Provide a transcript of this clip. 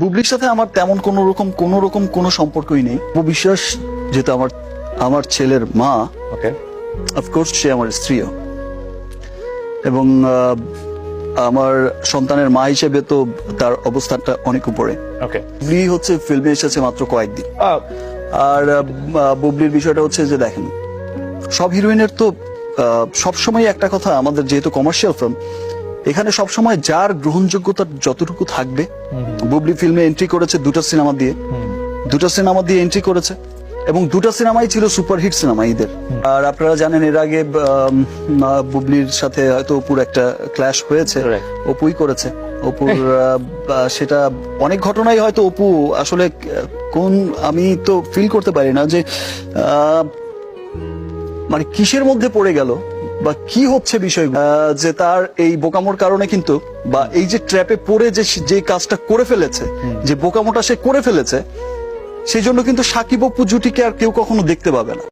বুবলির সাথে আমার তেমন কোন রকম কোন রকম কোনো সম্পর্কই নেই। অপু বিশ্বাস যেহেতু আমার আমার ছেলের মা। ওকে অফকোর্স সে আমার স্ত্রীও। এবং আমার সন্তানের মা হিসেবে তো তার অবস্থানটা অনেক উপরে। ওকে বুবলি হচ্ছে ফিল্মে এসেছে মাত্র কয়েকদিন। আর বুবলির বিষয়টা হচ্ছে যে দেখেন সব হিরোইনের তো সব সময় একটা কথা আমাদের যেহেতু কমার্শিয়াল ফিল্ম এখানে সব সময় যার গ্রহণযোগ্যতা যতটুকু থাকবে বুবলি ফিল্মে এন্ট্রি করেছে দুটো সিনেমা দিয়ে। দুটো সিনেমা দিয়ে এন্ট্রি করেছে এবং দুটো সিনেমাই ছিল সুপারহিট সিনেমা ঈদের। আর আপনারা জানেন এর আগে বুবলির সাথে হয়তো অপুর একটা ক্ল্যাশ হয়েছে। অপুই করেছে। অপুর সেটা অনেক ঘটনাই হয়তো অপু আসলে কোন আমি তো ফিল করতে পারি না যে আহ, মানে কিসের মধ্যে পড়ে গেল বা কি হচ্ছে বিষয় যে তার এই বোকামোর কারণে কিন্তু বা এই যে ট্র্যাপে পড়ে যে যে কাজটা করে ফেলেছে যে বোকামোটা সে করে ফেলেছে সেই জন্য কিন্তু সাকিব অপু জুটিকে আর কেউ কখনো দেখতে পাবে না।